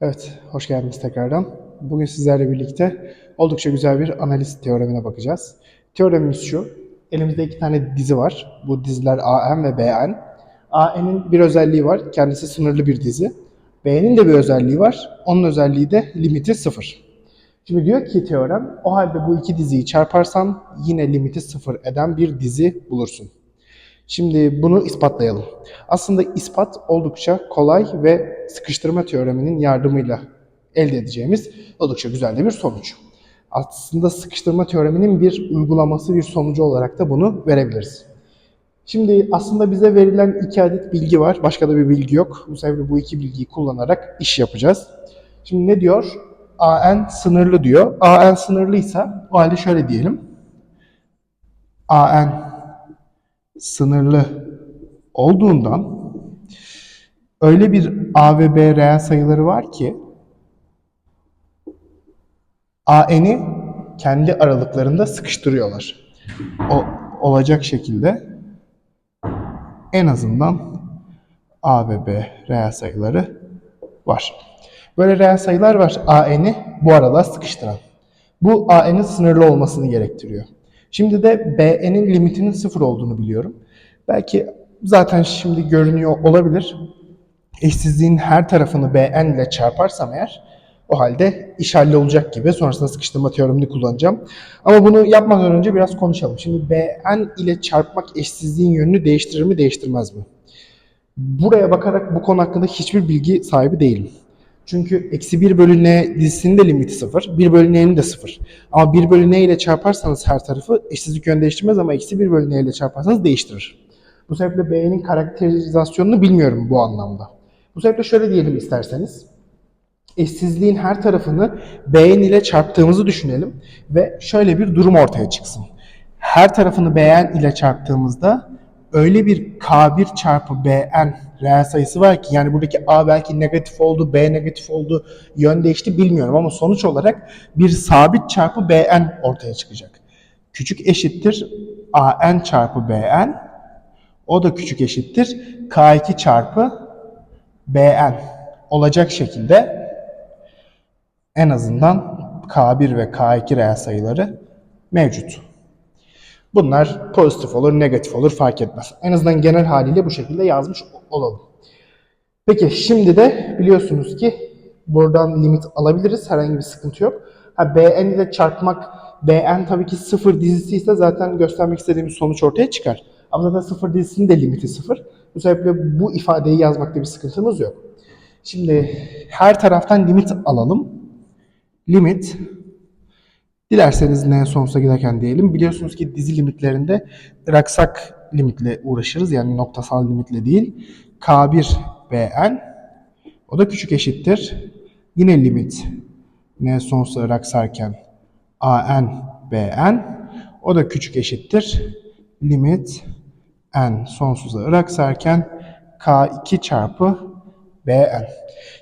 Evet, hoş geldiniz tekrardan. Bugün sizlerle birlikte oldukça güzel bir analiz teoremine bakacağız. Teoremimiz şu, elimizde iki tane dizi var. Bu diziler AN ve BN. AN'in bir özelliği var, kendisi sınırlı bir dizi. B'nin de bir özelliği var, onun özelliği de limiti sıfır. Şimdi diyor ki teorem, o halde bu iki diziyi çarparsan yine limiti sıfır eden bir dizi bulursun. Şimdi bunu ispatlayalım. Aslında ispat oldukça kolay ve sıkıştırma teoreminin yardımıyla elde edeceğimiz oldukça güzel de bir sonuç. Aslında sıkıştırma teoreminin bir uygulaması, bir sonucu olarak da bunu verebiliriz. Şimdi aslında bize verilen iki adet bilgi var. Başka da bir bilgi yok. Bu sebeple bu iki bilgiyi kullanarak iş yapacağız. Şimdi ne diyor? AN sınırlı diyor. AN sınırlıysa o halde şöyle diyelim. AN sınırlı olduğundan öyle bir A ve B reel sayıları var ki AN'i kendi aralıklarında sıkıştırıyorlar. O olacak şekilde en azından A ve B reel sayıları var. Böyle reel sayılar var AN'i bu aralığa sıkıştıran. Bu AN'in sınırlı olmasını gerektiriyor. Şimdi de BN'in limitinin sıfır olduğunu biliyorum. Belki zaten şimdi görünüyor olabilir. Eşsizliğin her tarafını BN ile çarparsam eğer o halde iş hallolacak gibi. Sonrasında sıkıştırma teoremini kullanacağım. Ama bunu yapmadan önce biraz konuşalım. Şimdi BN ile çarpmak eşsizliğin yönünü değiştirir mi değiştirmez mi? Buraya bakarak bu konu hakkında hiçbir bilgi sahibi değilim. Çünkü eksi 1 bölü n dizisinin de limiti 0. 1 bölü n'nin de 0. Ama 1 bölü n ile çarparsanız her tarafı eşsizlik yön değiştirmez ama eksi 1 bölü n ile çarparsanız değiştirir. Bu sebeple b'nin karakterizasyonunu bilmiyorum bu anlamda. Bu sebeple şöyle diyelim isterseniz. Eşsizliğin her tarafını bn ile çarptığımızı düşünelim ve şöyle bir durum ortaya çıksın. Her tarafını bn ile çarptığımızda öyle bir k1 çarpı bn reel sayısı var ki yani buradaki a belki negatif oldu, b negatif oldu, yön değişti bilmiyorum ama sonuç olarak bir sabit çarpı bn ortaya çıkacak. Küçük eşittir an çarpı bn o da küçük eşittir k2 çarpı bn olacak şekilde en azından k1 ve k2 reel sayıları mevcut. Bunlar pozitif olur, negatif olur fark etmez. En azından genel haliyle bu şekilde yazmış olalım. Peki şimdi de biliyorsunuz ki buradan limit alabiliriz. Herhangi bir sıkıntı yok. Ha, Bn ile çarpmak, Bn tabii ki sıfır dizisi ise zaten göstermek istediğimiz sonuç ortaya çıkar. Ama zaten sıfır dizisinin de limiti sıfır. Bu sebeple bu ifadeyi yazmakta bir sıkıntımız yok. Şimdi her taraftan limit alalım. Limit Dilerseniz n sonsuza giderken diyelim. Biliyorsunuz ki dizi limitlerinde raksak limitle uğraşırız. Yani noktasal limitle değil. K1 Bn o da küçük eşittir. Yine limit n sonsuza raksarken An Bn o da küçük eşittir. Limit n sonsuza raksarken K2 çarpı Bn.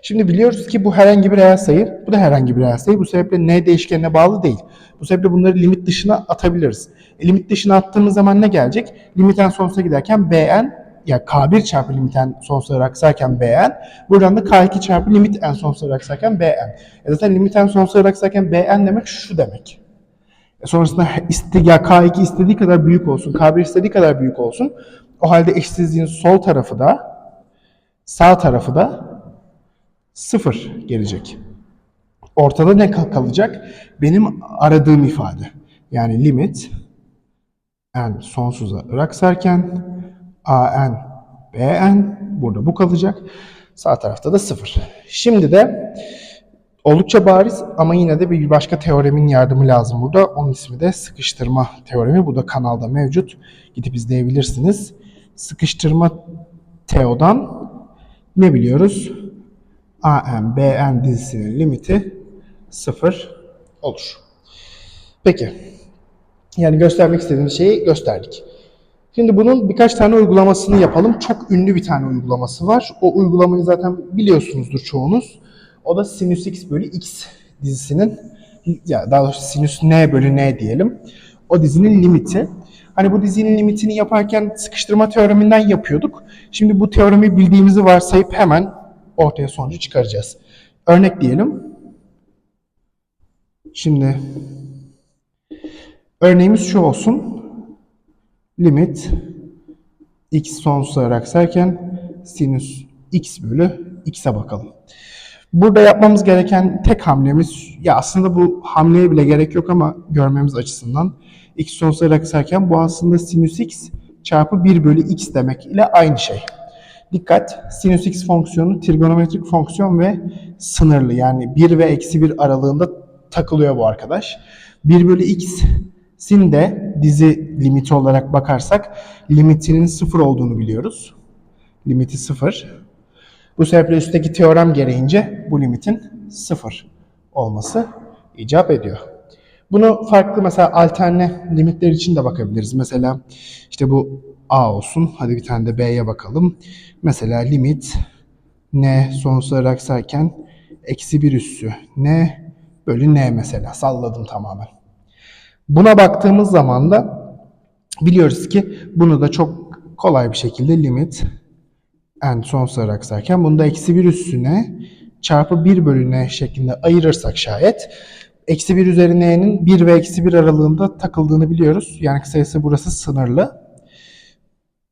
Şimdi biliyoruz ki bu herhangi bir reel sayı, bu da herhangi bir reel sayı. Bu sebeple n değişkenine bağlı değil. Bu sebeple bunları limit dışına atabiliriz. E, limit dışına attığımız zaman ne gelecek? Limiten sonsuza giderken bn, ya k1 çarpı limiten sonsuza raksarken bn, buradan da k2 çarpı limit n sonsuza raksarken bn. E, zaten limiten sonsuza raksarken bn demek şu demek. E, sonrasında iste, ya k2 istediği kadar büyük olsun, k1 istediği kadar büyük olsun. O halde eşsizliğin sol tarafı da sağ tarafı da sıfır gelecek. Ortada ne kalacak? Benim aradığım ifade. Yani limit n sonsuza raksarken an bn burada bu kalacak. Sağ tarafta da sıfır. Şimdi de oldukça bariz ama yine de bir başka teoremin yardımı lazım burada. Onun ismi de sıkıştırma teoremi. Bu da kanalda mevcut. Gidip izleyebilirsiniz. Sıkıştırma teodan ne biliyoruz? AN, BN dizisinin limiti 0 olur. Peki. Yani göstermek istediğimiz şeyi gösterdik. Şimdi bunun birkaç tane uygulamasını yapalım. Çok ünlü bir tane uygulaması var. O uygulamayı zaten biliyorsunuzdur çoğunuz. O da sinüs x bölü x dizisinin ya daha doğrusu sinüs n bölü n diyelim. O dizinin limiti. Hani bu dizinin limitini yaparken sıkıştırma teoreminden yapıyorduk. Şimdi bu teoremi bildiğimizi varsayıp hemen ortaya sonucu çıkaracağız. Örnekleyelim. Şimdi örneğimiz şu olsun. Limit x sonsuza kadar aksarken sinüs x bölü x'e bakalım. Burada yapmamız gereken tek hamlemiz, ya aslında bu hamleye bile gerek yok ama görmemiz açısından x sonsuza kadar aksarken bu aslında sinüs x çarpı 1 bölü x demek ile aynı şey. Dikkat! Sinüs x fonksiyonu trigonometrik fonksiyon ve sınırlı. Yani 1 ve eksi 1 aralığında takılıyor bu arkadaş. 1 bölü x'in de dizi limiti olarak bakarsak limitinin 0 olduğunu biliyoruz. Limiti 0. Bu sebeple üstteki teorem gereğince bu limitin 0 olması icap ediyor. Bunu farklı mesela alterne limitler için de bakabiliriz. Mesela işte bu a olsun. Hadi bir tane de b'ye bakalım. Mesela limit n sonsuza kadar aksarken eksi 1 üssü n bölü n mesela. Salladım tamamen. Buna baktığımız zaman da biliyoruz ki bunu da çok kolay bir şekilde limit n sonsuza kadar aksarken bunu da eksi 1 üssüne çarpı 1 bölü n şeklinde ayırırsak şayet eksi 1 üzeri n'nin 1 ve eksi 1 aralığında takıldığını biliyoruz. Yani kısacası burası sınırlı.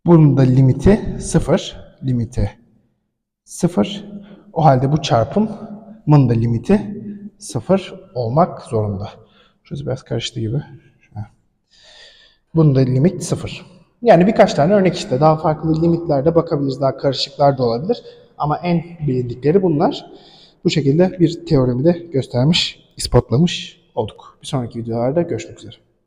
Bunun da limiti 0. Limiti 0. O halde bu çarpımın da limiti 0 olmak zorunda. Şurası biraz karıştı gibi. Bunun da limit 0. Yani birkaç tane örnek işte. Daha farklı limitlerde bakabiliriz. Daha karışıklar da olabilir. Ama en bilindikleri bunlar. Bu şekilde bir teoremi de göstermiş, ispatlamış olduk. Bir sonraki videolarda görüşmek üzere.